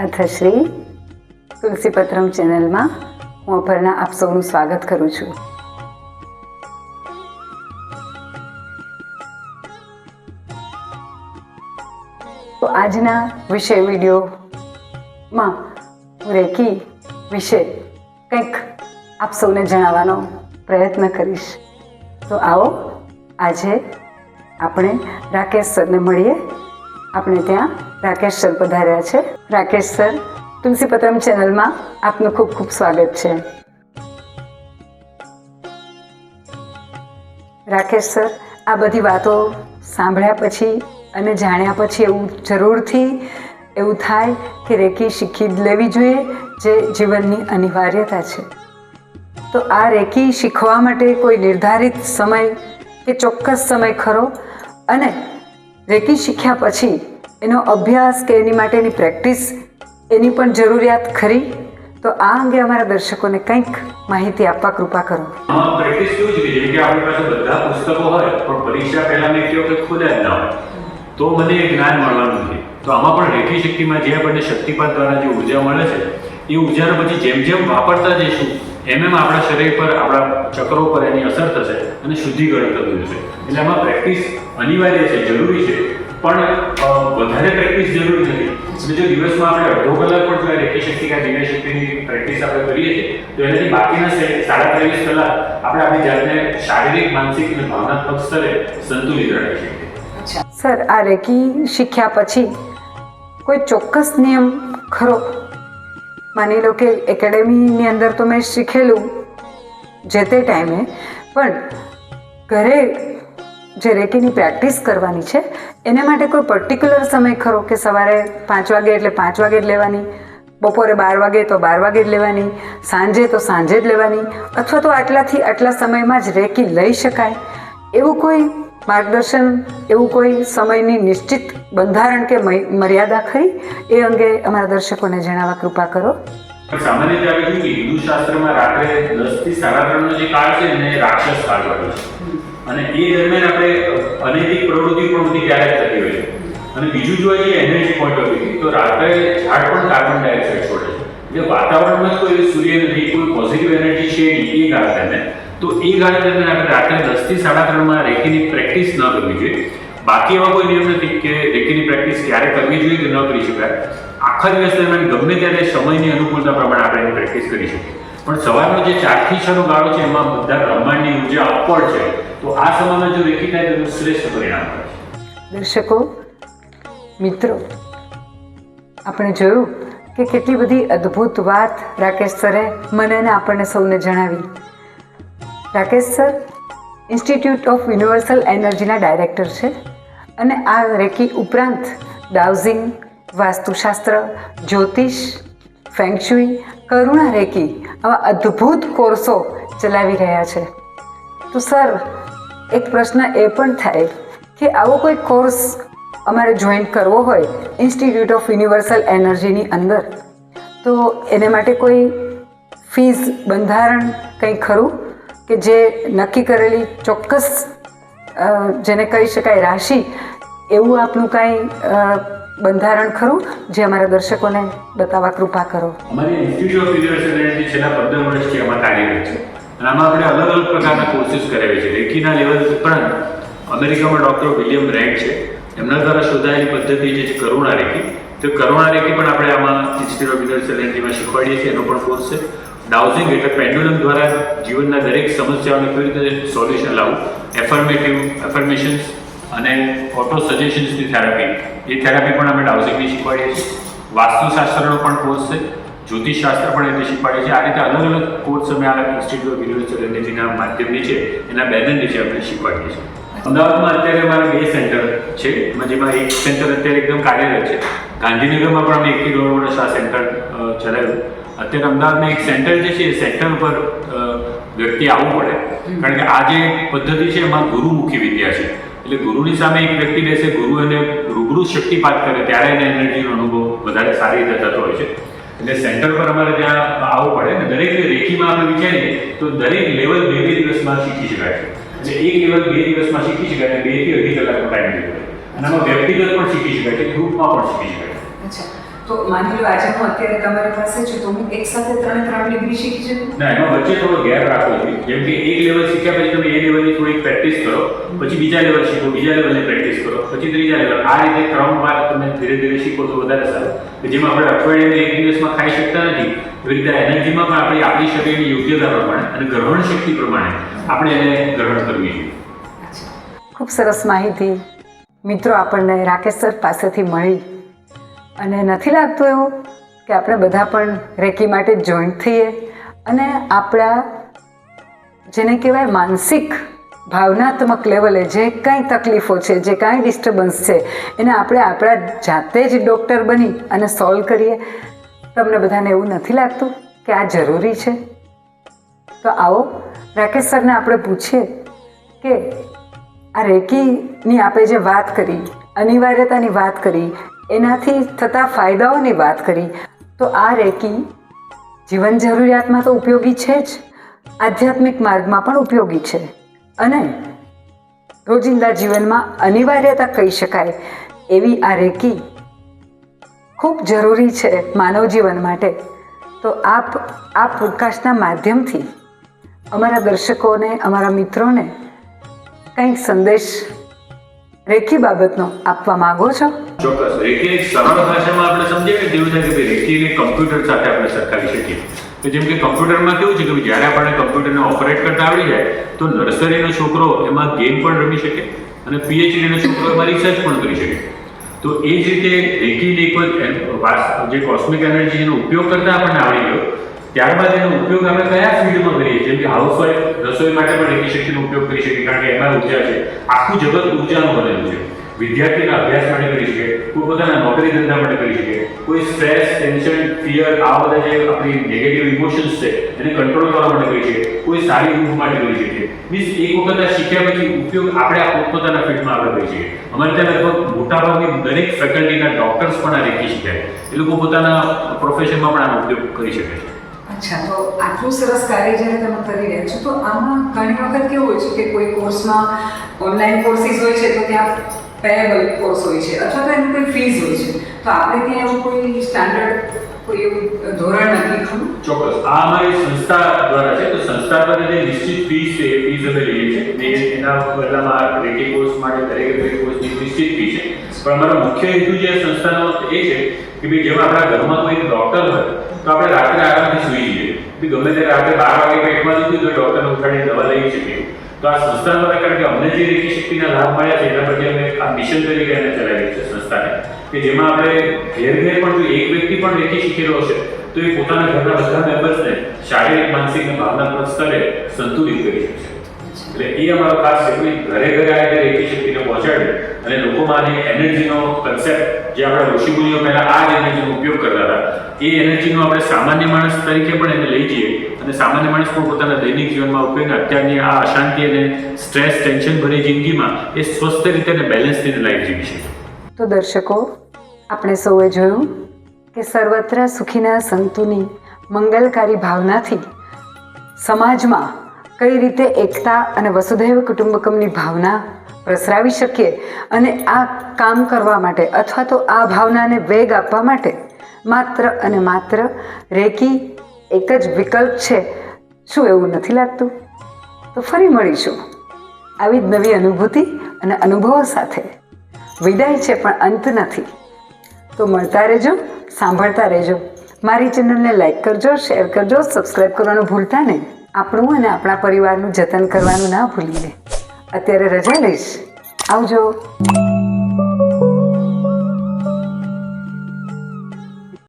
અથશ્રી તુલસીપત્રમ ચેનલમાં હું અપર્ણા આપ સૌનું સ્વાગત કરું છું. તો આજના વિષય વિડીયોમાં હું રેકી વિશે કંઈક આપ સૌને જણાવવાનો પ્રયત્ન કરીશ. તો આવો, આજે આપણે રાકેશ સરને મળીએ. આપણે ત્યાં રાકેશ સર પધાર્યા છે. રાકેશ સર, તુલસી પત્રમ ચેનલમાં આપનું ખૂબ ખૂબ સ્વાગત છે. રાકેશ સર, આ બધી વાતો સાંભળ્યા પછી અને જાણ્યા પછી એવું જરૂરથી એવું થાય કે રેકી શીખી લેવી જોઈએ જે જીવનની અનિવાર્યતા છે. તો આ રેકી શીખવા માટે કોઈ નિર્ધારિત સમય કે ચોક્કસ સમય ખરો? અને રેકી શીખ્યા પછી એનો અભ્યાસ કે એની માટેની પ્રેક્ટિસ, એની પણ જરૂરિયાત ખરી? તો આ અંગે અમારા દર્શકોને કંઈક માહિતી આપવા કૃપા કરો. પ્રેક્ટિસ કેવું છે જેમ કે આપણી પાસે બધા પુસ્તકો હોય, પણ પરીક્ષા પહેલા મેં કહ્યું કે ખુદ જ ના હોય. તો મને એ જ્ઞાન મળવાનું છે. તો આમાં પણ રેખી શક્તિમાં જે આપણને શક્તિપાત દ્વારા જે ઊર્જા મળે છે, એ ઉર્જાને પછી જેમ જેમ વાપરતા જઈશું એમ એમ આપણા શરીર પર, આપણા ચક્રો પર એની અસર થશે અને શુદ્ધિકરણ થતું જશે. એટલે આમાં પ્રેક્ટિસ અનિવાર્ય છે, જરૂરી છે. પણ વધારે પ્રેક્ટિસ જરૂરી નથી. એટલે જો દિવસમાં આપણે અડધો કલાક પણ જો રેખી શક્તિ કે દિવ્ય શક્તિની પ્રેક્ટિસ આપણે કરીએ છીએ, તો એનાથી બાકીના સાડા ત્રેવીસ કલાક આપણે આપણી જાતને શારીરિક, માનસિક અને ભાવનાત્મક સ્તરે સંતુલિત રાખી શકીએ. સર, આ રેકી શીખ્યા પછી કોઈ ચોક્કસ નિયમ ખરો? માની લો કે એકેડેમીની અંદર તો મેં શીખેલું જે તે ટાઈમે, પણ ઘરે જે રેકીની પ્રેક્ટિસ કરવાની છે, એને માટે કોઈ પર્ટિક્યુલર સમય ખરો કે સવારે પાંચ વાગે એટલે પાંચ વાગે જ લેવાની, બપોરે બાર વાગે તો બાર વાગે જ લેવાની, સાંજે તો સાંજે જ લેવાની, અથવા તો આટલાથી આટલા સમયમાં જ રેકી લઈ શકાય, એવું કોઈ માર્ગદર્શન એવું કોઈ સમયની નિશ્ચિત બંધારણ કે મર્યાદા ખરી? એ અંગે અમારા દર્શકોને જણાવવા કૃપા કરો. સામાન્ય રીતે આપણે કે હિન્દુ શાસ્ત્રમાં રાત્રે દસથી સાડા ત્રણનો જે કાળ છે એને રાક્ષસ કાળ કહે છે. અને એ દરમિયાન આપણે અનૈતિક પ્રવૃત્તિ પ્રવૃત્તિ ક્યારેક થતી હોય અને બીજું જોઈએ એનર્જી પોઈન્ટ ઓફ વ્યૂ તો રાત્રે ઝાડ પણ કાર્બન ડાયોક્સાઇડ છોડે છે. જે વાતાવરણમાં કોઈ સૂર્ય નથી, કોઈ પોઝિટિવ એનર્જી છે એ દરમિયાન તો એ ગાડી દરમિયાન આપણે રાત્રે દસથી સાડા ત્રણમાં રેકીની પ્રેક્ટિસ ન કરવી જોઈએ. બાકી એવા કોઈ નિયમ નથી કે રેકીની પ્રેક્ટિસ ક્યારે કરવી જોઈએ કે ન કરી શકાય. આખા દિવસ દરમિયાન ગમે ત્યારે સમયની અનુકૂળતા પ્રમાણે આપણે એની પ્રેક્ટિસ કરી શકીએ. પણ સવારનો જે ચારથી છનો ગાળો છે, એમાં બધા બ્રહ્માંડની ઊર્જા અપવર્ડ છે, તો આ સમયમાં જો રેકી થાય, તો શ્રેષ્ઠ પરિણામ મળે દર્શકો, મિત્રો, આપણે જોયું કે કેટલી બધી અદ્ભુત વાત રાકેશ સરે મને અને આપણને સૌને જણાવી. Rakesh sir institute of universal એનર્જીના director છે અને આ રેકી ઉપરાંત ડાઉઝિંગ વાસ્તુશાસ્ત્ર, જ્યોતિષ ફેંગશુઈ કરુણા રેકી આવા અદ્ભુત કોર્સો ચલાવી રહ્યા છે. તો સર, એક પ્રશ્ન એ પણ થાય કે આવો કોઈ કોર્સ અમારે જોઈન કરવો હોય ઇન્સ્ટિટ્યૂટ ઓફ યુનિવર્સલ એનર્જીની અંદર, તો એને માટે કોઈ ફીસ બંધારણ કંઈ ખરું? કે જે નક્કી કરેલી ચોક્કસ જેને કહી શકાય રાશિ, એવું આપનું કાંઈ બંધારણ ખરું? જે અમારા દર્શકોને બતાવવા કૃપા કરો. અમારી ઇન્સ્ટિટ્યૂટ ઓફ યુનિવર્સલ છેલ્લા પંદર વર્ષથી અમારા કાર્યરત છે. અને આમાં આપણે અલગ અલગ પ્રકારના કોર્સિસ કરાવીએ છીએ રેકીના લેવલ ઉપરાંત અમેરિકામાં ડૉક્ટર વિલિયમ રેડ છે. એમના દ્વારા શોધાયેલી પદ્ધતિ જે છે કરુણા રેકી તો કરુણા રેકી પણ આપણે આમાં ઇન્સ્ટિટ્યૂટ ઓફ એનર્જીમાં શીખવાડીએ છીએ. એનો પણ કોર્સ છે. ડાઉઝિંગ એટલે પેન્ડ્યુલમ દ્વારા જીવનના દરેક સમસ્યાઓને કેવી રીતે સોલ્યુશન લાવવું? એફર્મેટિવ એફર્મેશન્સ અને ઓટો સજેશન્સની થેરાપી એ થેરાપી પણ અમે ડાઉઝિંગની શીખવાડીએ છીએ. વાસ્તુશાસ્ત્રનો પણ કોર્સ છે. જ્યોતિષશાસ્ત્ર પણ એને શીખવાડીએ છીએ. આ રીતે અલગ અલગ કોર્સ અમે આ ઇન્સ્ટિટ્યૂટ ઓફ યુનિવર્સિટી એનર્જીના માધ્યમની છે, એના બેનર નીચે અમે શીખવાડીએ છીએ. અમદાવાદમાં અત્યારે અમારા બે સેન્ટર છે. જેમાં એક સેન્ટર અત્યારે એકદમ કાર્યરત છે. ગાંધીનગરમાં પણ અમે એકથી દોઢ વર્ષ આ સેન્ટર ચલાવ્યું. અત્યારે અમદાવાદમાં એક સેન્ટર જે છે એ સેન્ટર ઉપર વ્યક્તિ આવવું પડે. કારણ કે આ જે પદ્ધતિ છે એમાં ગુરુમુખી વિદ્યા છે. એટલે ગુરુની સામે એક વ્યક્તિ બેસે ગુરુ એને રૂબરૂ શક્તિપાત કરે ત્યારે એને એનર્જીનો અનુભવ વધારે સારી રીતે થતો હોય છે. એટલે સેન્ટર પર અમારે ત્યાં આવવું પડે અને દરેક રેખીમાં આપણે વિચારીએ તો દરેક લેવલ બે બે દિવસમાં શીખી શકાય છે. એટલે એક લેવલ બે દિવસમાં શીખી શકાય અને બેથી અઢી કલાકનો ટાઈમ લીધો અને આમાં વ્યક્તિગત પણ શીખી શકાય છે ગ્રુપમાં પણ શીખી શકાય તો માની લો આજે હું અત્યારે તમારી પાસે છું તો હું એક સાથે ત્રણે ત્રણ ડિગ્રી શીખી શકું? ના એમાં વચ્ચે થોડો ગેપ રાખવો જોઈએ. જેમ કે એક લેવલ શીખ્યા પછી તમે એ લેવલની થોડીક પ્રેક્ટિસ કરો પછી બીજા લેવલ શીખો બીજા લેવલની પ્રેક્ટિસ કરો પછી ત્રીજા લેવલ આ રીતે ક્રમવાર તમે ધીરે ધીરે શીખો તો વધારે સારું. જેમાં જેમ આપણે અઠવાડિયાની એક દિવસમાં ખાઈ શકતા નથી. એવી રીતે એનર્જીમાં પણ આપણે આપણી શરીરની યોગ્યતા પ્રમાણે અને ગ્રહણ શક્તિ પ્રમાણે આપણે એને ગ્રહણ કરવી જોઈએ ખૂબ સરસ માહિતી મિત્રો આપણને રાકેશ સર પાસેથી મળી. અને નથી લાગતું એવું કે આપણે બધા પણ રેકી માટે જોઈન્ટ થઈએ. અને આપણા જેને કહેવાય માનસિક, ભાવનાત્મક લેવલે જે કાંઈ તકલીફો છે, જે કાંઈ ડિસ્ટર્બન્સ છે, એને આપણે આપણા જાતે જ ડૉક્ટર બની અને સોલ્વ કરીએ. તમને બધાને એવું નથી લાગતું કે આ જરૂરી છે? તો આવો, રાકેશ સરને આપણે પૂછીએ કે આ રેકીની આપણે જે વાત કરી, અનિવાર્યતાની વાત કરી એનાથી થતા ફાયદાઓની વાત કરી, તો આ રેકી જીવન જરૂરિયાતમાં તો ઉપયોગી છે જ, આધ્યાત્મિક માર્ગમાં પણ ઉપયોગી છે. અને રોજિંદા જીવનમાં અનિવાર્યતા કહી શકાય એવી આ રેકી ખૂબ જરૂરી છે માનવ જીવન માટે. તો આપ આ પોડકાસ્ટના માધ્યમથી અમારા દર્શકોને, અમારા મિત્રોને કંઈક સંદેશ રેખી બાબતનો આપવા માંગો છો? ચોક્કસ. રેખી સરળ ભાષામાં આપણે સમજીએ જેવું થાય કે રેખીને કમ્પ્યુટર સાથે આપણે સરખાવી શકીએ. તો જેમ કે કમ્પ્યુટરમાં કેવું છે કે જ્યારે આપણે કમ્પ્યુટરને ઓપરેટ કરતા આવડી જાય, તો નર્સરીનો છોકરો એમાં ગેમ પણ રમી શકે અને પીએચડીનો છોકરો એમાં રિસર્ચ પણ કરી શકે. તો એ જ રીતે રેકીની એક જે કોસ્મિક એનર્જી એનો ઉપયોગ કરતા આપણને આવડી ગયો. ત્યારબાદ એનો ઉપયોગ આપણે કયા ફિલ્ડમાં કરીએ? જેમ કે હાઉસવાઈફ રસોઈ માટે પણ શક્તિનો ઉપયોગ કરી શકે, કારણ કે એમાં ઊર્જા છે. આખું જગત ઉર્જાનું બનેલું છે. વિદ્યાર્થીના અભ્યાસ માટે કરી શકે, કોઈ પોતાના નોકરી ધંધા માટે કરી શકે, કોઈ સ્ટ્રેસ ટેન્શન ફિયર આ બધા જે આપણી નેગેટિવ ઇમોશન્સ છે, એને કંટ્રોલ કરવા માટે કરી શકે, કોઈ સારી ઊંઘ માટે કરી શકે. મીન્સ એક વખત આ શીખ્યા પછી ઉપયોગ આપણે આ પોતપોતાના ફિલ્ડમાં આપણે કરી શકીએ. અમારે ત્યાં લગભગ મોટાભાગની દરેક ફેકલ્ટીના ડોક્ટર્સ પણ આ રેકી શીખ્યા એ લોકો પોતાના પ્રોફેશનમાં પણ આનો ઉપયોગ કરી શકે છે. અચ્છા, તો આટલું સરસ કાર્ય જ્યારે તમે કરી રહ્યા છો. તો આમાં ઘણી વખત કેવું હોય છે કે કોઈ કોર્સમાં ઓનલાઈન કોર્સિસ હોય છે તો ત્યાં પેએબલ કોર્સ હોય છે અથવા તો એની કોઈ ફીસ હોય છે. તો આપણે ત્યાં એવું કોઈ સ્ટાન્ડર્ડ કોઈ એવું ધોરણ નથી ખરું? ચોક્કસ. આ અમારી સંસ્થા દ્વારા છે, તો સંસ્થા દ્વારા જે નિશ્ચિત ફીસ છે, એ ફીસ અમે લઈએ છીએ. એના બદલામાં રેટી કોર્સ માટે દરેક દરેક કોર્સની નિશ્ચિત ફી છે. પણ અમારો મુખ્ય હેતુ જે સંસ્થાનો એ છે કે ભાઈ, જેમાં આપણા ઘરમાં કોઈ ડોક્ટર હોય તો આપણે રાત્રે આરામથી સૂઈ જઈએ. ગમે ત્યારે આપણે બાર વાગે પેટમાં દુખ્યું તો ડોક્ટરને ઉઠાડીને દવા લઈ શકીએ. તો આ સંસ્થા દ્વારા કારણ કે અમને જે રેકી શક્તિના લાભ મળ્યા છે, એના પછી અમે આ મિશન તરીકે એને ચલાવીએ છીએ સંસ્થાને. કે જેમાં આપણે ઘેર ઘેર પણ જો એક વ્યક્તિ પણ રેખી શીખેલો હશે, તો એ પોતાના ઘરના બધા મેમ્બર્સને શારીરિક, માનસિક અને ભાવનાત્મક સ્તરે સંતુલિત કરી શકશે. એટલે એ અમારો ખાસ છે. ઘરે ઘરે આ રીતે રેકી શક્તિને પહોંચાડી અને લોકોમાં આની એનર્જીનો કન્સેપ્ટ જે આપણા ઋષિમુનિઓ પહેલા આ જ એનર્જીનો ઉપયોગ કરતા હતા, એ એનર્જીનો આપણે સામાન્ય માણસ તરીકે પણ એને લઈ જઈએ. અને સામાન્ય માણસ પણ પોતાના દૈનિક જીવનમાં ઉપયોગ અત્યારની આ અશાંતિ અને સ્ટ્રેસ ટેન્શન ભરી જિંદગીમાં એ સ્વસ્થ રીતે અને બેલેન્સ રીતે લાઈફ જીવી શકે. તો દર્શકો, આપણે સૌએ જોયું કે સર્વત્ર સુખીના સંતુની મંગલકારી ભાવનાથી સમાજમાં કઈ રીતે એકતા અને વસુધૈવ કુટુંબકમની ભાવના પ્રસરાવી શકીએ અને આ કામ કરવા માટે અથવા તો આ ભાવનાને વેગ આપવા માટે માત્ર અને માત્ર રેકી એક જ વિકલ્પ છે શું એવું નથી લાગતું? તો ફરી મળીશું આવી જ નવી અનુભૂતિ અને અનુભવો સાથે. વિદાય છે પણ અંત નથી. તો મળતા રહેજો, સાંભળતા રહેજો. મારી ચેનલને લાઈક કરજો, શેર કરજો સબસ્ક્રાઈબ કરવાનું ભૂલતા નહીં. આપણું અને આપણા પરિવારનું જતન કરવાનું ના ભૂલીએ. અત્યારે રજા લઈશ. આવજો.